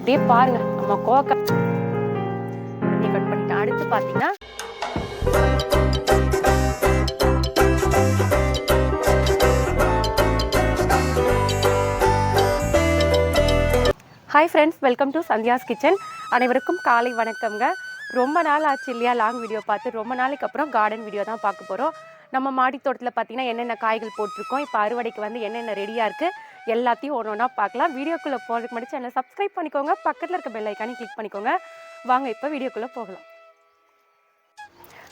அப்படியே பாருங்க. நம்ம கோக்க கட் பண்ணிட்டேன் அடுத்து பார்த்தீங்கன்னா hi friends welcome to Sandhya's kitchen அனைவருக்கும் காலை வணக்கம்ங்க. ரொம்ப நாள் ஆச்சு இல்லையா லாங் வீடியோ பார்த்து. ரொம்ப நாளைக்கு அப்புறம் கார்டன் வீடியோ தான் பார்க்க போகிறோம் நம்ம மாடி தோட்டத்தில் பார்த்தீங்கன்னா என்னென்ன காய்கள் போட்டிருக்கோம் இப்போ அறுவடைக்கு வந்து என்னென்ன ரெடியாக இருக்குது எல்லாத்தையும் ஒன்று ஒன்றா பார்க்கலாம் வீடியோக்குள்ளே போகிறதுக்கு முன்னாடி சேனலை சப்ஸ்கிரைப் பண்ணிக்கோங்க. பக்கத்தில் இருக்க பெல் ஐக்கானே கிளிக் பண்ணிக்கோங்க. வாங்க இப்போ வீடியோக்குள்ளே போகலாம்.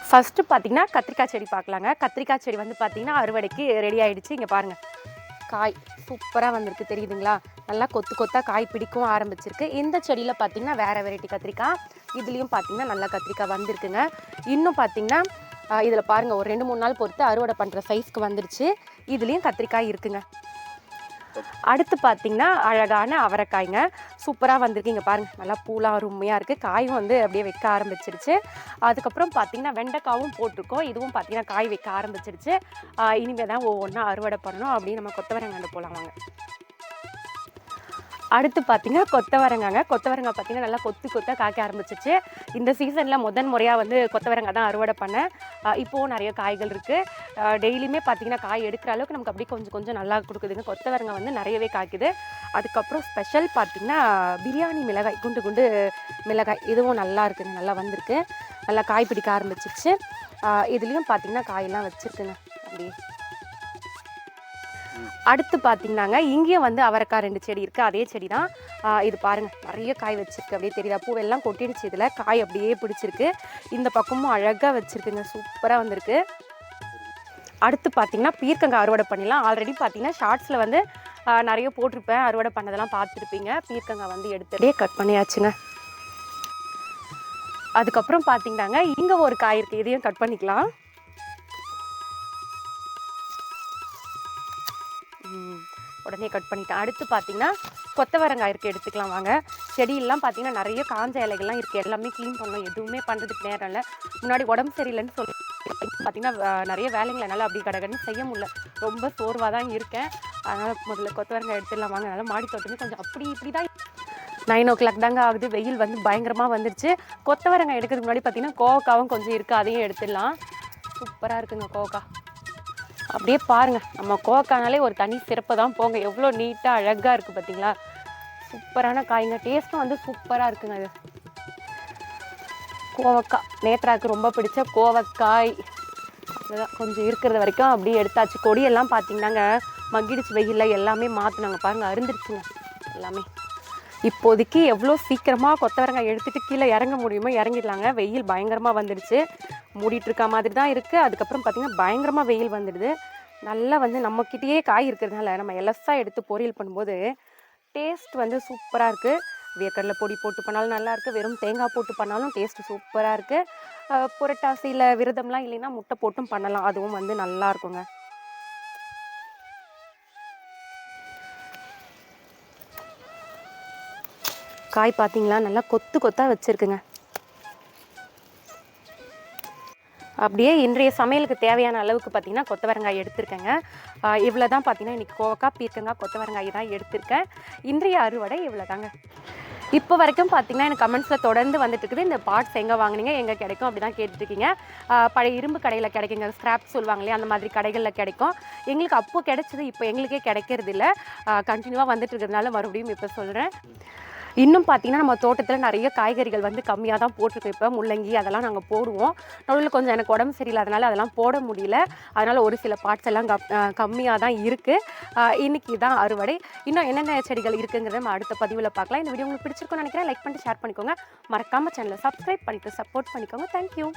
ஃபஸ்ட்டு பார்த்தீங்கன்னா கத்திரிக்காய் செடி பார்க்கலாங்க கத்திரிக்காய் செடி வந்து பார்த்தீங்கன்னா அறுவடைக்கு ரெடி ஆகிடுச்சு இங்கே பாருங்கள் காய் சூப்பராக வந்திருக்கு. தெரியுதுங்களா? நல்லா கொத்து கொத்தாக காய் பிடிக்கவும் ஆரம்பிச்சிருக்கு. இந்த செடியில் பார்த்தீங்கன்னா வேறு வெரைட்டி கத்திரிக்காய். இதுலேயும் பார்த்தீங்கன்னா நல்லா கத்திரிக்காய் வந்திருக்குங்க. இன்னும் பார்த்தீங்கன்னா இதில் பாருங்கள் ஒரு ரெண்டு மூணு நாள் பொறுத்து அறுவடை பண்ணுற சைஸ்க்கு வந்துருச்சு. இதுலேயும் கத்திரிக்காய் இருக்குங்க. அடுத்து பார்த்தீங்கன்னா அழகான அவரைக்காய்ங்க. சூப்பராக வந்திருக்கீங்க பாருங்கள் நல்லா பூலாம் அருமையாக இருக்குது காயும் வந்து அப்படியே வைக்க ஆரம்பிச்சிருச்சு. அதுக்கப்புறம் பார்த்தீங்கன்னா வெண்டைக்காவும் போட்டிருக்கோம். இதுவும் பார்த்தீங்கன்னா காய் வைக்க ஆரம்பிச்சிருச்சு. இனிமேல் தான் ஒவ்வொன்றா அறுவடை பண்ணணும் அப்படின்னு நம்ம கொத்தவரங்காண்டு போகலாம் வாங்க. அடுத்து பார்த்தீங்கன்னா கொத்தவரங்காங்க. கொத்தவரங்காய் பார்த்தீங்கன்னா நல்லா கொத்து கொத்தாக காய்க்க ஆரம்பிச்சிச்சு. இந்த சீசனில் முதன் முறையாக வந்து கொத்தவரங்காய் தான் அறுவடை பண்ணேன். இப்போவும் நிறைய காய்கள் இருக்குது டெய்லியுமே பார்த்தீங்கன்னா காய் எடுக்கிற அளவுக்கு நமக்கு அப்படியே கொஞ்சம் கொஞ்சம் நல்லா கொடுக்குதுங்க. கொத்தவரங்காய் வந்து நிறையவே காய்க்குது. அதுக்கப்புறம் ஸ்பெஷல் பார்த்தீங்கன்னா பிரியாணி மிளகாய் குண்டு குண்டு மிளகாய். இதுவும் நல்லா இருக்குங்க நல்லா வந்திருக்கு. நல்லா காய் பிடிக்க ஆரம்பிச்சிச்சு. இதுலேயும் பார்த்தீங்கன்னா காயெல்லாம் வச்சுருக்குங்க. அப்படியே. அடுத்து பார்த்தீங்கன்னாங்க இங்கேயும் வந்து அவரைக்காய் ரெண்டு செடி இருக்குது அதே செடி தான் இது பாருங்கள் நிறைய காய் வச்சுருக்கு. அப்படியே தெரியுதா? பூவெல்லாம் கொட்டிடுச்சு இதில். காய் அப்படியே பிடிச்சிருக்கு. இந்த பக்கமும் அழகாக வச்சுருக்குங்க. சூப்பராக வந்திருக்கு. அடுத்து பார்த்தீங்கன்னா பீர்க்கங்காய் அறுவடை பண்ணிடலாம். ஆல்ரெடி பார்த்தீங்கன்னா ஷார்ட்ஸில் வந்து நிறைய போட்டிருப்பேன். அறுவடை பண்ணதெல்லாம் பார்த்துருப்பீங்க பீர்க்கங்காய் வந்து எடுத்துகிட்டே கட் பண்ணியாச்சுங்க. அதுக்கப்புறம் பார்த்தீங்கன்னாங்க இங்கே ஒரு காய் இருக்குது இதையும் கட் பண்ணிக்கலாம். உடனே கட் பண்ணிட்டேன். அடுத்து பார்த்தீங்கன்னா கொத்தவரங்காய் இருக்குது எடுத்துக்கலாம் வாங்க. செடியெல்லாம் பார்த்தீங்கன்னா நிறைய காஞ்ச இலைகள்லாம் இருக்குது எல்லாமே க்ளீன் பண்ணணும். எதுவுமே பண்ணுறதுக்கு நேரம் இல்லை. முன்னாடி உடம்பு சரியில்லைன்னு சொல்லி பார்த்தீங்கன்னா நிறைய வேலைங்களை என்னால் அப்படி கடகடன்னு செய்ய முடியல. ரொம்ப சோர்வாக தான் இருக்கேன். அதனால் முதல்ல கொத்தவரங்காய் எடுத்துடலாம் வாங்க. அதனால் மாடி தோட்டமே கொஞ்சம் அப்படி இப்படி தான் நைன் ஓ கிளாக் தாங்க ஆகுது. வெயில் வந்து பயங்கரமாக வந்துருச்சு. கொத்தவரங்காய் எடுக்கிறதுக்கு முன்னாடி பார்த்தீங்கன்னா கோவக்காவும் கொஞ்சம் இருக்குது அதையும் எடுத்துடலாம். சூப்பராக இருக்குங்க கோவக்காய் அப்படியே பாருங்கள் நம்ம கோவக்கானாலே ஒரு தனி சிறப்பு தான். போங்க எவ்வளோ நீட்டாக அழகாக இருக்குது பார்த்தீங்களா சூப்பரான காய்ங்க. டேஸ்ட்டும் வந்து சூப்பராக இருக்குங்க அது. கோவக்காய். நேத்ராக்கு ரொம்ப பிடிச்ச கோவக்காய். அதுதான் கொஞ்சம் இருக்கிறது வரைக்கும் அப்படியே எடுத்தாச்சு. கொடியெல்லாம் பார்த்தீங்கன்னாங்க மகிழ்ச்சி வெயிலில் எல்லாமே மாற்றினாங்க பாருங்கள் அருந்துருச்சுங்க. எல்லாமே. இப்போதைக்கு எவ்வளோ சீக்கிரமாக கொத்தவரங்காய் எடுத்துட்டு கீழே இறங்க முடியுமோ இறங்கிடலாங்க. வெயில் பயங்கரமாக வந்துடுச்சு. மூடிட்டு இருக்க மாதிரி தான் இருக்குது அதுக்கப்புறம் பார்த்திங்கன்னா பயங்கரமாக வெயில் வந்துடுது. நல்லா வந்து நம்மக்கிட்டேயே காய் இருக்கிறதுனால நம்ம எலஸாக எடுத்து பொரியல் பண்ணும்போது டேஸ்ட் வந்து சூப்பராக இருக்குது வேர்க்கடலை பொடி போட்டு பண்ணாலும் நல்லா இருக்குது வெறும் தேங்காய் போட்டு பண்ணாலும் டேஸ்ட் சூப்பராக இருக்குது புரட்டாசியில் விரதம்லாம் இல்லைன்னா முட்டை போட்டும் பண்ணலாம். அதுவும் வந்து நல்லா இருக்குங்க. காய் பார்த்தீங்களா நல்லா கொத்து கொத்தாக வச்சுருக்குங்க. அப்படியே இன்றைய சமையலுக்கு தேவையான அளவுக்கு பார்த்தீங்கன்னா கொத்தவரங்காய் எடுத்திருக்கேங்க. இவ்வளோ தான் பார்த்தீங்கன்னா இன்றைக்கி கோவக்காய் பீர்க்கங்காய் கொத்தவரங்காய் தான் எடுத்திருக்கேன். இன்றைய அறுவடை இவ்வளோ தாங்க இப்போ வரைக்கும் பார்த்தீங்கன்னா எனக்கு கமெண்ட்ஸில் தொடர்ந்து வந்துட்டு இருக்குது. இந்த பார்ட்ஸ் எங்கே வாங்குனீங்க எங்கே கிடைக்கும் அப்படி தான் கேட்டுருக்கீங்க பழைய இரும்பு கடையில் கிடைக்குங்க ஸ்க்ராப்ஸ் சொல்லுவாங்க இல்லையா அந்த மாதிரி கடைகளில் கிடைக்கும். எங்களுக்கு அப்போது கிடைச்சது இப்போ எங்களுக்கே கிடைக்கிறது இல்லை கண்டினியூவாக வந்துட்டு இருக்கிறதுனால மறுபடியும் இப்போ சொல்கிறேன் இன்னும் பார்த்தீங்கன்னா நம்ம தோட்டத்தில் நிறைய காய்கறிகள் வந்து கம்மியாக தான் போட்டிருக்கோம் இப்போ முள்ளங்கி அதெல்லாம் நாங்கள் போடுவோம். நடுவில் கொஞ்சம் எனக்கு உடம்பு சரியில்லை அதனால் அதெல்லாம் போட முடியல. அதனால் ஒரு சில பார்ட்ஸ் எல்லாம் கம்மியாக தான் இருக்குது இன்னைக்கு தான் அறுவடை. இன்னும் என்னென்ன செடிகள் இருக்குங்கிறத நம்ம அடுத்த பதிவில் பார்க்கலாம். இந்த வீடியோ உங்களுக்கு பிடிச்சிருக்கும்னு நினைக்கிறேன். லைக் பண்ணிட்டு ஷேர் பண்ணிக்கோங்க. மறக்காமல் சேனலை சப்ஸ்கிரைப் பண்ணிட்டு சப்போர்ட் பண்ணிக்கோங்க. தேங்க்யூ